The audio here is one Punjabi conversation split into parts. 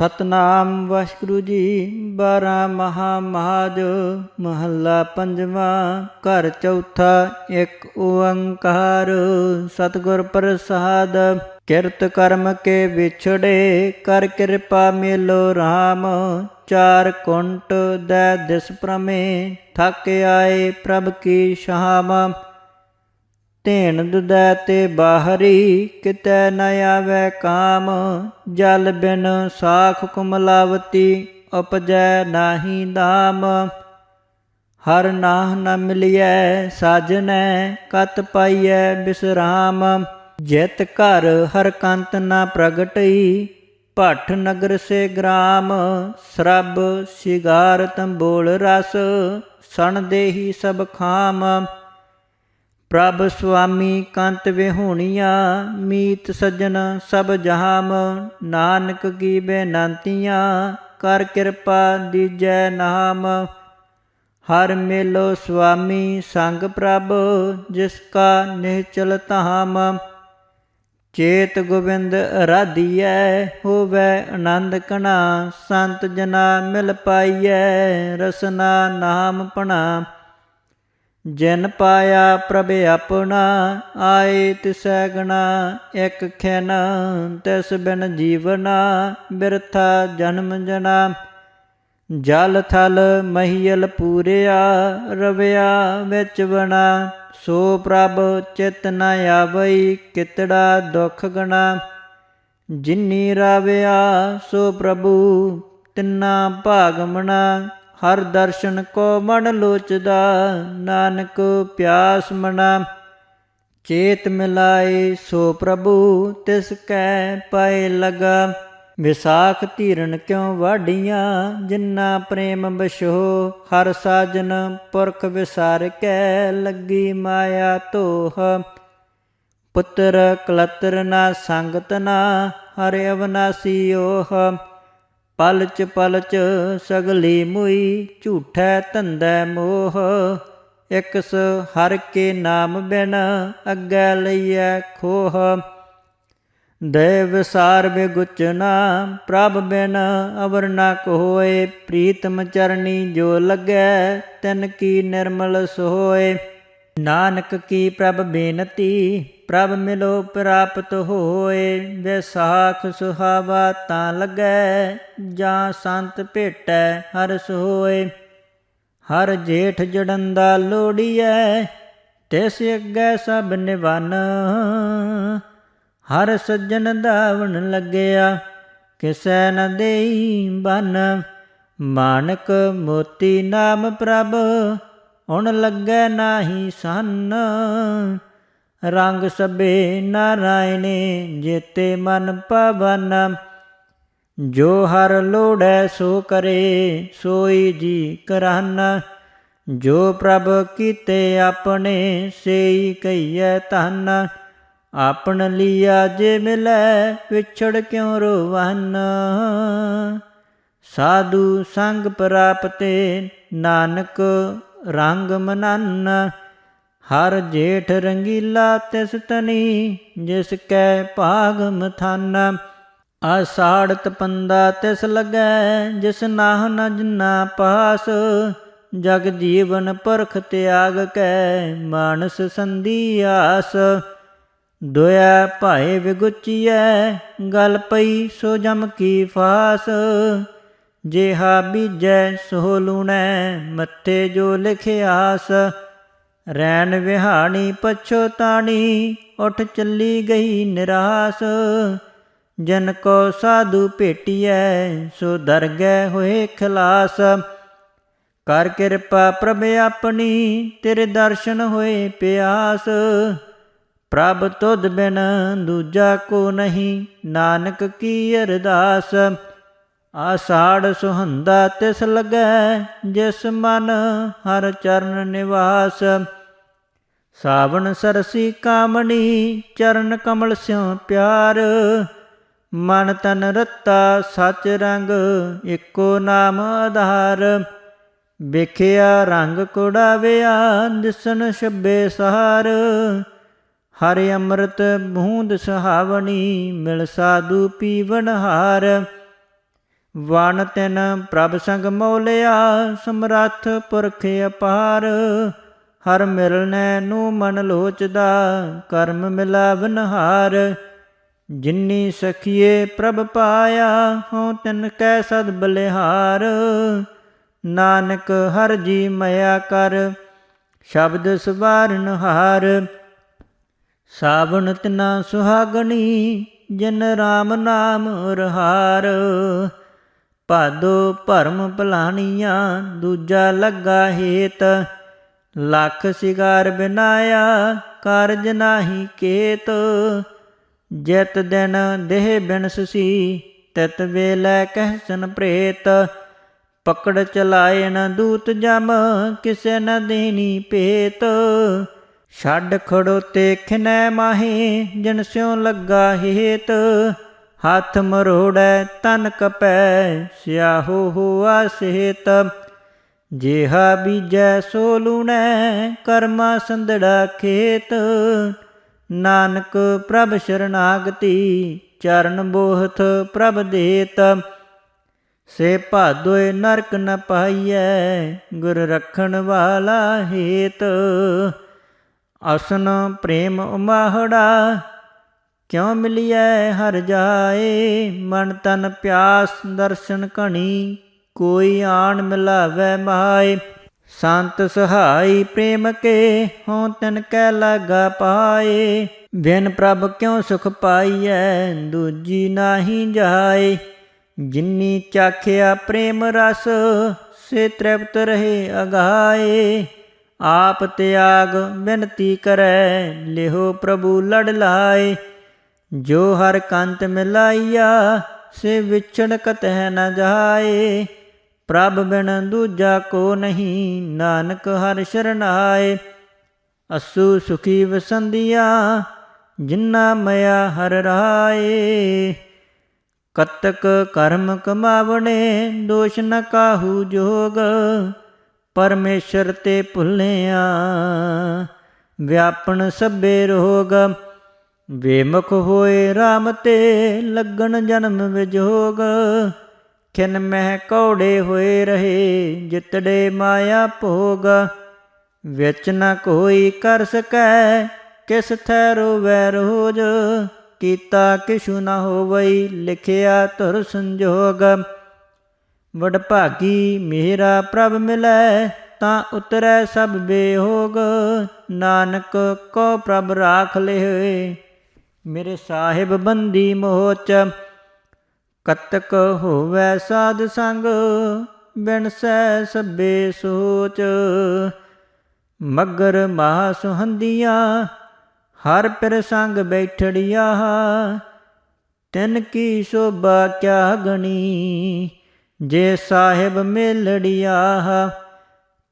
ਸਤਨਾਮ ਵਾਹਿਗੁਰੂ ਜੀ, ਬਾਰਾ ਮਹਾ ਮਹਾਜ ਮਹੱਲਾ ਪੰਜਵਾਂ, ਘਰ ਚੌਥਾ, ਇੱਕ ਓੰਕਾਰ। ਸਤਿਗੁਰ ਪ੍ਰਸਾਦ, ਕਿਰਤ ਕਰਮ ਕੇ ਵਿਛੜੇ, ਕਰ ਕਿਰਪਾ ਮੇਲੋ RAM ਚਾਰ ਕੁੰਟ ਦੈ ਦਿਸ ਪ੍ਰਮੇ, ਥੱਕ ਆਏ ਪ੍ਰਭ ਕੀ ਸ਼ਾਮ। ਧੇਣ ਦੁਦੈ ਤੇ ਬਾਹਰੀ, ਕਿਤੈ ਨ ਆਵੈ ਕਾਮ। ਜਲ ਬਿਨ ਸਾਖ ਕੁਮਲਾਵਤੀ, ਉਪਜੈ ਨਾਹੀ ਦਾਮ ਹਰ ਨਾਹ ਨ ਮਿਲਿਐ, ਸਾਜਨੈ, ਕਤ ਪਾਈਐ ਬਿਸਰਾਮ। ਜਿਤ ਘਰ ਹਰ ਕੰਤ ਨ ਪ੍ਰਗਟਈ, ਭੱਠ ਨਗਰ ਸੇ ਗ੍ਰਾਮ। ਸਰਬ ਸਿਗਾਰ ਤੰਬੋਲ ਰਸ, ਸਣ ਦੇਹੀ ਸਭ ਖਾਮ। ਪ੍ਰਭ ਸੁਆਮੀ ਕੰਤ ਵਿਹੂਣੀਆਂ, ਮੀਤ ਸੱਜਣ ਸਭ ਜਹਾਮ, ਨਾਨਕ ਕੀ ਬੇਨੰਤੀਆਂ ਕਰ ਕਿਰਪਾ ਦੀਜੈ ਨਾਮ। ਹਰ ਮੇਲੋ ਸੁਆਮੀ ਸੰਗ ਪ੍ਰਭ, ਜਿਸ ਕਾ ਨਿਹਚਲ ਧਾਮ। ਚੇਤ ਗੋਬਿੰਦ ਰਾਧੀਐ ਹੋਵੇ ਆਨੰਦ ਕਣਾ, ਸੰਤ ਜਨਾ ਮਿਲ ਪਾਈਐ, ਰਸਨਾ ਨਾਮ ਪਣਾ। ਜਿਨ ਪਾਇਆ ਪ੍ਰਭ ਆਪਣਾ, ਆਏ ਤਿਸੈ ਗਣਾ, ਇਕ ਖੈਨ, ਤਿਸ ਬਿਨ ਜੀਵਨਾ, ਬਿਰਥਾ ਜਨਮ ਜਨਾ। ਜਲ ਥਲ ਮਹੀਲ ਪੂਰਿਆ, ਰਵਿਆ ਵਿੱਚ ਬਣਾ ਸੋ ਪ੍ਰਭ ਚਿਤ ਨ ਆਵਈ, ਕਿਤੜਾ ਦੁਖ ਗਣਾ। ਜਿਨੀ ਰਾਵਿਆ, ਸੋ ਪ੍ਰਭੂ ਤਿੰਨਾ ਭਾਗਮਣਾ ਹਰ ਦਰਸ਼ਨ ਕੋ ਮਨ ਲੋਚਦਾ, ਨਾਨਕ ਪਿਆਸ ਮਨਾ। ਚੇਤ ਮਿਲਾਏ ਸੋ ਪ੍ਰਭੂ, ਤਿਸ ਕੈ ਪਏ ਲਗਾ। ਵਿਸਾਖ ਧੀਰਨ ਕਿਉ ਵਾਢੀਆਂ, ਜਿੰਨਾ ਪ੍ਰੇਮ ਬਸ਼ੋ ਹਰ ਸਾਜਨ ਪੁਰਖ ਵਿਸਾਰ ਕੈ ਲੱਗੀ ਮਾਇਆ ਤੋਹ ਪੁੱਤਰ ਕਲਤਰ ਨਾ ਸੰਗਤ ਨਾ, ਹਰਿ ਅਵਨਾਸੀ ਓਹ। ਪਲਚ ਪਲਚ ਸਗਲੀ ਮੁਈ, ਝੂਠੈ ਧੰਦੈ ਮੋਹ। ਇਕਸ ਹਰ ਕੇ ਨਾਮ ਬਿਨ ਅੱਗੇ ਲਈਐ ਖੋਹ। ਦੇ ਵਿਸਾਰ ਬਿਗੁਚਨਾ ਪ੍ਰਭ ਬਿਨ ਅਵਰ ਨ ਕੋਏ। ਪ੍ਰੀਤਮ ਚਰਣੀ ਜੋ ਲੱਗੈ, ਤਨ ਕੀ ਨਿਰਮਲ ਸੋਏ। ਨਾਨਕ ਕੀ ਪ੍ਰਭ ਬੇਨਤੀ ਪ੍ਰਭ ਮਿਲੋ ਪ੍ਰਾਪਤ ਹੋਏ ਵਿਸਾਖ ਸੁਹਾਵਾ ਤਾਂ ਲੱਗੈ, ਜਾਂ ਸੰਤ ਭੇਟੈ ਹਰ ਸੋਏ। ਹਰ ਜੇਠ ਜੜਨ ਜੜੰਦਾ ਲੋੜੀਐ, ਤਿਸ ਅੱਗੇ ਸਭ ਨਿਵਨ। ਹਰ ਸੱਜਣ ਧਾਵਣ ਲੱਗਿਆ, ਕਿਸੈ ਨ ਦੇਈ ਬਨ। ਮਾਨਕ ਮੋਤੀ ਨਾਮ ਪ੍ਰਭ, ਹੁਣ ਲੱਗੈ ਨਾਹੀ ਸੰਨ। ਰੰਗ ਸਭੇ ਨਾਰਾਇਣੇ ਜੇਤੇ ਮਨ ਪਵਨ। ਜੋ ਹਰ ਲੋੜੈ ਸੋ ਕਰੇ, ਸੋਈ ਜੀ ਕਰਨ ਜੋ ਪ੍ਰਭ ਕੀਤੇ ਆਪਣੇ, ਸੇਈ ਕਈਐ ਧਨ ਆਪਣ ਲੀਆ ਜੇ ਮਿਲੈ, ਵਿਛੜ ਕਿਉ ਰੋਵਨ ਸਾਧੂ ਸੰਗ ਪ੍ਰਾਪਤੇ, ਨਾਨਕ ਰੰਗ ਮਨਨ। ਹਰ ਜੇਠ ਰੰਗੀਲਾ ਤਿਸ ਤਨੀ ਜਿਸ ਕੈ ਭਾਗ ਮਥਨ। ਆਸਾੜ ਤਪੰਦਾ ਤਿਸ ਲੱਗੈ, ਜਿਸ ਨਾਹ ਨ ਜਨਾ ਪਾਸ। ਜਗ ਜੀਵਨ ਪਰਖ ਤਿਆਗ ਕੈ, ਮਾਨਸ ਸੰਧੀ ਆਸ। ਦੁਆ ਭਾਏ ਵਿਗੁਚੀਐ, ਗਲ ਪਈ ਸੋ ਜਮ ਕੀ ਫਾਸ। ਜਿਹਾ ਬੀਜੈ ਸੋ ਲੂਣੈ, ਮੱਥੇ ਜੋ ਲਿਖਿਆਸ। ਰੈਣ ਵਿਹਾਣੀ ਪਛੋਤਾਣੀ ਉਠ ਚੱਲੀ ਗਈ ਨਿਰਾਸ। ਜਨ ਕੋ ਸਾਧੂ ਭੇਟੀਐ, ਸੋ ਦਰਗਹਿ ਹੋਏ ਖਲਾਸ। ਕਰ ਕਿਰਪਾ ਪ੍ਰਭ ਆਪਣੀ, ਤੇਰੇ ਦਰਸ਼ਨ ਹੋਏ ਪਿਆਸ। ਪ੍ਰਭ ਤੁਧ ਬਿਨ ਦੂਜਾ ਕੋ ਨਹੀਂ, ਨਾਨਕ ਕੀ ਅਰਦਾਸ। ਆਸਾੜ ਸੁਹੰਦਾ ਤਿਸ ਲਗੈ ਜਿਸ ਮਨ ਹਰ ਚਰਨ ਨਿਵਾਸ। ਸਾਵਣ ਸਰਸੀ ਕਾਮਣੀ, ਚਰਨ ਕਮਲ ਸਿਉ ਪਿਆਰ। ਮਨ ਤਨ ਰਤਾ ਸਚ ਰੰਗ, ਇੱਕੋ ਨਾਮ ਆਧਾਰ। ਵੇਖਿਆ ਰੰਗ ਕੁੜਾਵਿਆ, ਦਿਸਣ ਛੱਬੇ ਸਹਾਰ। ਹਰਿ ਅੰਮ੍ਰਿਤ ਬੂੰਦ ਸਹਾਵਣੀ, ਮਿਲ ਸਾਧੂ ਪੀਵਨ ਹਾਰ। ਵਣ ਤਿਨ ਪ੍ਰਭ ਸੰਗ ਮੋਲਿਆ, ਸਮਰੱਥ ਪੁਰਖ ਅਪਾਰ। ਹਰ ਮਿਲਣੈ ਨੂੰ ਮਨ ਲੋਚਦਾ, ਕਰਮ ਮਿਲਾ ਹਾਰ ਜਿਨੀ ਸਖੀਏ ਪ੍ਰਭ ਪਾਇਆ, ਹਉ ਤਿਨ ਕੈ ਸਦ ਬਲਿਹਾਰ। ਨਾਨਕ ਹਰ ਜੀ ਮਇਆ ਕਰ, ਸ਼ਬਦ ਸਵਾਰਨ ਹਾਰ। ਸਾਵਣ ਤਿਨਾ ਸੁਹਾਗਣੀ, ਜਿਨ ਰਾਮ ਨਾਮ ਰਹਾਰ। ਭਾਦੋ ਭਰਮ ਭਲਾਣੀਆਂ ਦੂਜਾ ਲੱਗਾ ਹੇਤ। ਲੱਖ ਸਿਗਾਰ ਬਿਨਾਇਆ, ਕਾਰਜ ਨਾਹੀ ਕੇਤ। ਜਿਤ ਦਿਨ ਦੇਹ ਬਿਨਸੀ ਤਿਤ ਵੇਲੇ ਕਹਿਸਨ ਪ੍ਰੇਤ। ਪਕੜ ਚਲਾਏ ਨ ਦੂਤ ਜਮ, ਕਿਸੇ ਨ ਦੇਣੀ ਪੇਤ ਛੱਡ ਖੜੋਤੇ ਖਿਨੈ ਮਾਹੇ, ਜਿਨ ਸਿਉ ਲੱਗਾ ਹੇਤ। ਹੱਥ ਮਰੋੜੈ ਤਨ ਕਪੈ, ਸਿਆਹੋ ਹੋਆ ਸਿਹਤ ਜਿਹਾ ਬੀਜੈ ਸੋ ਲੂਣੈ, ਕਰਮਾ ਸੰਧੜਾ ਖੇਤ। ਨਾਨਕ ਪ੍ਰਭ ਸ਼ਰਨਾਗਤੀ, ਚਰਨ ਬੋਹਤ ਪ੍ਰਭ ਦੇਤ। ਸੇ ਭਾਦੋਏ ਨਰਕ ਨ ਪਾਈਐ, ਗੁਰ ਰਖਣ ਵਾਲਾ ਹੇਤ। ਅਸਨ ਪ੍ਰੇਮ ਉਮਾਹੜਾ, ਕਿਉ ਮਿਲਿਐ ਹਰ ਜਾਏ? ਮਨ ਤਨ ਪਿਆਸ ਦਰਸ਼ਨ ਕਣੀ ਕੋਈ ਆਣ ਮਿਲਾਵੇ ਮਾਏ। ਸੰਤ ਸਹਾਈ ਪ੍ਰੇਮ ਕੇ ਹੋਂ ਤਨ ਕੈ ਲਾਗਾ ਪਾਏ। ਬਿਨ ਪ੍ਰਭ ਕਿਉ ਸੁਖ ਪਾਈਐ, ਦੂਜੀ ਨਾਹੀ ਜਾਏ। ਜਿਨੀ ਚਾਖਿਆ ਪ੍ਰੇਮ ਰਸ, ਸੇ ਤ੍ਰਿਪਤ ਰਹੇ ਅਗਾਏ। ਆਪ ਤਿਆਗ ਬਿਨਤੀ ਕਰੈ, ਲਿਹੋ ਪ੍ਰਭੂ ਲੜ ਲਾਏ। ਜੋ ਹਰ ਕੰਤ ਮਿਲਾਈਆ, ਸੇ ਵਿਛੜ ਕਤਹਿ ਨ ਜਾਏ। ਪ੍ਰਭ ਬਿਨ ਦੂਜਾ ਕੋ ਨਹੀਂ, ਨਾਨਕ ਹਰ ਸ਼ਰਨਾਏ। ਅਸੂ ਸੁਖੀ ਵਸੰਦੀਆ ਜਿਨਾ ਮਇਆ ਹਰ ਰਾਏ ਕਤਕ ਕਰਮ ਕਮਾਵਣੇ, ਦੋਸ਼ ਨ ਕਾਹੂ ਜੋਗ। ਪਰਮੇਸ਼ਰ ਤੇ ਭੁੱਲਿਆ ਵਿਆਪਣ ਸਭੇ ਰੋਗ। ਵੇਮੁਖ ਹੋਏ RAM ਤੇ, ਲੱਗਣ ਜਨਮ ਵਿਜੋਗ। ਖਿਨ ਮਹਿ ਕੌੜੇ ਹੋਏ ਰਹੇ, ਜਿਤੜੇ ਮਾਇਆ ਭੋਗ। ਵਿੱਚ ਨ ਕੋਈ ਕਰ ਸਕੈ, ਕਿਸ ਥੈ ਰੋਵੈ ਰੋਜ। ਕੀਤਾ ਕਿਛੂ ਨ ਹੋਵਈ, ਲਿਖਿਆ ਤੁਰ ਸੰਜੋਗ। ਵਡਭਾਗੀ ਮੇਰਾ ਪ੍ਰਭ ਮਿਲੈ, ਤਾਂ ਉਤਰੈ ਸਭ ਬੇਹੋਗ। ਨਾਨਕ ਕੋ ਪ੍ਰਭ ਰਾਖ ਲਿਏ ਮੇਰੇ ਸਾਹਿਬ ਬੰਦੀ ਮੋਚ। ਕਤਕ ਹੋਵੇ ਸਾਧ ਸੰਗ, ਬਿਨ ਸੈ ਸਭੇ ਸੋਚ। ਮਗਰ ਮਹਾ ਸੁਹੰਦੀਆਂ, ਹਰ ਪਿਰ ਸੰਗ ਬੈਠੜਿਆ, ਤਿਨ ਕੀ ਸ਼ੋਭਾ ਕਿਆ ਗਣੀ, ਜੇ ਸਾਹਿਬ ਮੇਲੜਿਆ।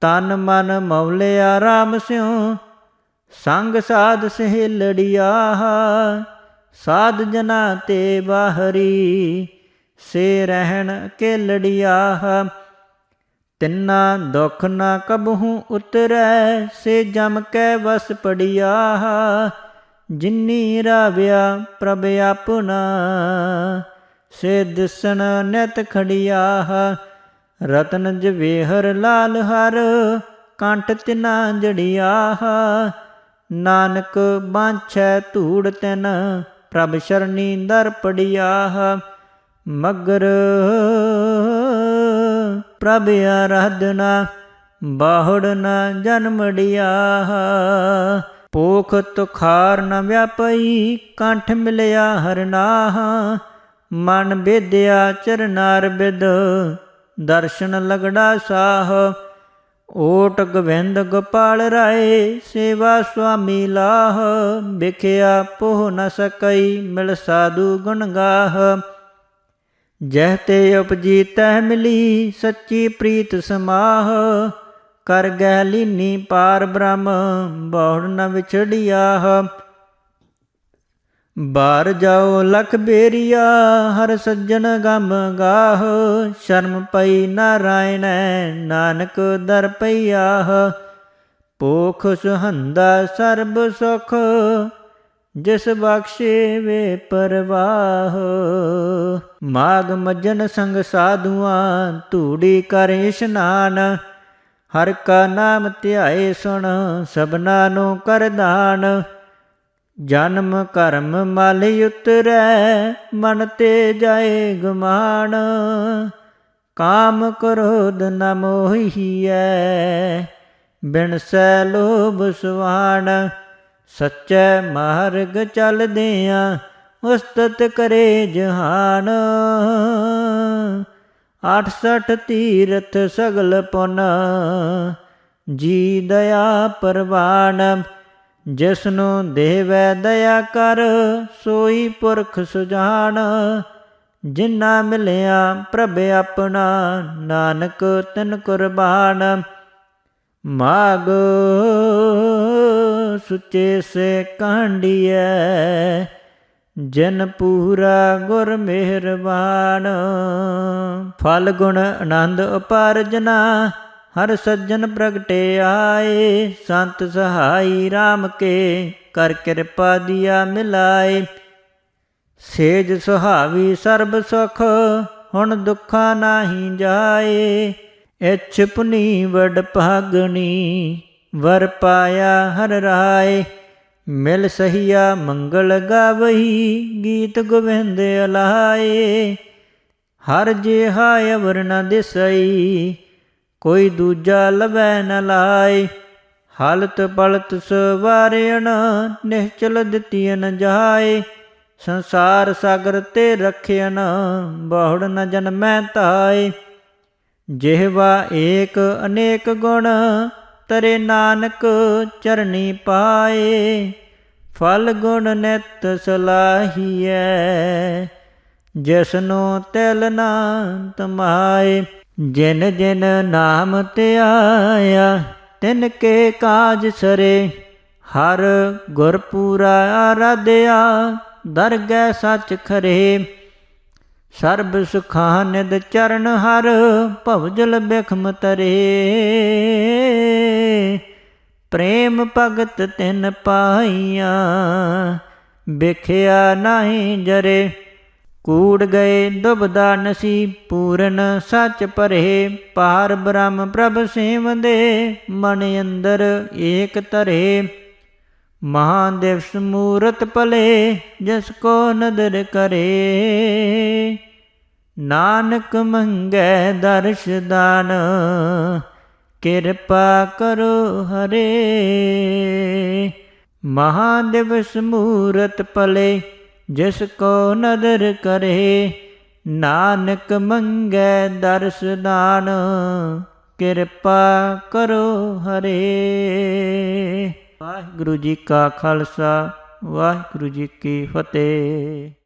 ਤਨ ਮਨ ਮੌਲਿਆ RAM ਸਿਉ, ਸੰਗ ਸਾਧ ਸਹੇਲੜਿਆ। ਸਾਧ ਜਨਾ ਤੇ ਬਾਹਰੀ ਸੇ ਰਹਿਣ ਕੇ ਲੜਿਆ ਤਿੰਨਾ ਦੁਖ ਨਾ ਕਬਹੂ ਉਤਰੈ, ਸੇ ਜਮ ਕੈ ਵਸ ਪੜਿਆ ਜਿਨੀ ਰਾਵਿਆ ਪ੍ਰਭ ਆਪਣਾ, ਸੇ ਦਿਸਣ ਨਿਤ ਖੜਿਆ ਰਤਨ ਜਵੇਹਰ ਲਾਲ ਹਰ, ਕੰਠ ਤਿਨਾ ਜੜਿਆ ਨਾਨਕ ਬਾਂਛੈ ਧੂੜ ਤਿਨ, ਪ੍ਰਭ ਸ਼ਰਨੀ ਦਰ ਪੜਿਆ ਮਗਰ ਪ੍ਰਭ ਆਰਾਧਨਾ, ਬਾਹੜ ਨ ਜਨਮੜਿਆ ਪੋਖ ਤੁਖਾਰ ਨ ਵਿਆਪਈ ਕੰਠ ਮਿਲਿਆ ਹਰਨਾਹ ਮਨ ਬੇਦਿਆ ਚਰਨਾਰ ਬਿਦ, ਦਰਸ਼ਨ ਲਗੜਾ ਸਾਹ। ਓਟ ਗਵਿੰਦ ਗੋਪਾਲ ਰਾਏ, ਸੇਵਾ ਸੁਆਮੀ ਲਾਹ। ਵਿਖਿਆ ਪੋਹ ਨ ਸਕਈ ਮਿਲ ਸਾਧੂ ਗੁਣ ਗਾਹ। ਜਹ ਤੇ ਉਪਜੀ ਤਹ ਮਿਲੀ ਸੱਚੀ ਪ੍ਰੀਤ ਸਮਾਹ, ਕਰ ਗਹਿ ਲੀਨੀ ਪਾਰ ਬ੍ਰਹਮ ਬਹੁੜ ਨ ਵਿਛੜਿਆ ਬਾਰ ਜਾਓ ਲਖ ਬੇਰੀਆ, ਹਰ ਸੱਜਣ ਗਮ ਗਾਹ। ਸ਼ਰਮ ਪਈ ਨਾਰਾਇਣ ਨਾਨਕ ਦਰ ਪਈਆ ਪੋਖ ਸੁਹੰਦਾ ਸਰਬ ਸੁਖ ਜਿਸ ਬਖਸ਼ੇ ਵੇ ਪਰਵਾਹ, ਮਾਗ ਮਜਨ ਸੰਗ ਸਾਧੂਆਂ, ਧੂੜੀ ਕਰ ਇਸ਼ਨਾਨ ਹਰ ਕਾ ਨਾਮ ਧਿਆਏ ਸੁਣ, ਸਭਨਾ ਨੂੰ ਕਰ ਦਾਨ। ਜਨਮ ਕਰਮ ਮਲ ਉਤਰੈ, ਮਨ ਤੇ ਜਾਏ ਗੁਮਾਨ। ਕਾਮ ਕ੍ਰੋਧ ਨ ਮੋਹੀਐ, ਬਿਨ ਸੈ ਲੋਭ ਸੁਆਣ ਸੱਚੇ ਮਾਰਗ ਚੱਲਦਿਆਂ ਉਸਤਤ ਕਰੇ ਜਹਾਨ। 68 ਤੀਰਥ ਸਗਲ ਪੁਨ, ਜੀ ਦਇਆ ਪਰਵਾਨ। ਜਿਸਨੂੰ ਦੇਵੈ ਦਇਆ ਕਰ, ਸੋਈ ਪੁਰਖ ਸੁਜਾਨ। ਜਿਨ੍ਹਾਂ ਮਿਲਿਆ ਪ੍ਰਭ ਆਪਣਾ, ਨਾਨਕ ਤਿਨ ਕੁਰਬਾਨ। ਮਾਗ ਸੁਚੇ ਸੇ ਕਾਂਡੀਐ, ਜਨ ਪੂਰਾ ਗੁਰ ਮਿਹਰਬਾਨ। ਫਲ ਗੁਣ ਆਨੰਦ ਉਪਾਰਜਨਾ, ਹਰ ਸੱਜਣ ਪ੍ਰਗਟੇ ਆਏ, ਸੰਤ ਸਹਾਈ RAM ਕੇ, ਕਰ ਕਿਰਪਾ ਦਿਆ ਮਿਲਾਏ। ਸੇਜ ਸੁਹਾਵੀ ਸਰਬ ਸੁਖ, ਹੁਣ ਦੁੱਖਾ ਨਾਹੀ ਜਾਏ। ਇਛ ਪੁਨੀ ਵਡ ਭਾਗਣੀ ਵਰ ਪਾਇਆ ਹਰ ਰਾਏ, ਮਿਲ ਸਹੀਆ ਮੰਗਲ ਗਾਵਹੀ, ਗੀਤ ਗੋਵਿੰਦ ਅਲਾਏ। ਹਰ ਜਿਹਾ ਅਵਰ ਨ ਦਿਸਈ, ਕੋਈ ਦੂਜਾ ਲਵੈ ਨ ਲਾਏ। ਹਾਲਤ ਪਲਤ ਸਵਾਰਿਣ ਨਿਹਚਲ ਦਿੱਤੀਨ ਜਾਏ। ਸੰਸਾਰ ਸਾਗਰ ਤੇ ਰਖਿਆਨ ਬਹੁੜ ਨ ਜਨਮੈ ਤਾਏ। ਜਿਹਵਾ ਏਕ ਅਨੇਕ ਗੁਣ ਤਰੇ ਨਾਨਕ ਚਰਣੀ ਪਾਏ, ਫਲ ਗੁਣ ਨਿਤ ਸਲਾਹੀਐ। ਜਿਸਨੂੰ ਤਿਲ ਨਾ ਤਮਾਏ ਜਿਨ ਜਿਨ ਨਾਮ ਧਿਆਇਆ ਤਿਨ ਕੇ ਕਾਜ ਸਰੇ। ਹਰ ਗੁਰ ਪੂਰਾ ਆਰਾਧਿਆ, ਦਰਗਹਿ ਸੱਚ ਖਰੇ। ਸਰਬ ਸੁਖਾਨਿਦ ਚਰਨ ਹਰ, ਭਵਜਲ ਬਿਖਮ ਤਰੇ। ਪ੍ਰੇਮ ਭਗਤ ਤਿਨ ਪਾਈਆਂ ਵਿਖਿਆ ਨਹੀਂ ਜਰੇ। ਕੂੜ ਗਏ ਦੁਬਦਾ ਨਸੀ ਪੂਰਨ, ਸੱਚ ਪਰੇ ਪਾਰ ਬ੍ਰਹਮ ਪ੍ਰਭ ਸੇਵੰਦੇ, ਮਨ ਅੰਦਰ ਏਕ ਤਰੇ ਮਹਾਦੇਵ ਮੂਰਤ ਭਲੇ, ਜਿਸ ਕੋ ਨਦਰ ਕਰੇ। ਨਾਨਕ ਮੰਗੈ ਦਰਸ਼ ਦਾਨ ਕਿਰਪਾ ਕਰੋ ਹਰੇ। ਮਹਾਦੇਵ ਸਮੂਰਤ ਭਲੇ, ਜਿਸ ਕੋ ਨਦਰ ਕਰੇ, ਨਾਨਕ ਮੰਗੈ ਦਰਸਦਾਨ ਕਿਰਪਾ ਕਰੋ ਹਰੇ। ਵਾਹਿਗੁਰੂ ਜੀ ਕਾ ਖਾਲਸਾ, ਵਾਹਿਗੁਰੂ ਜੀ ਕੀ ਫਤਿਹ।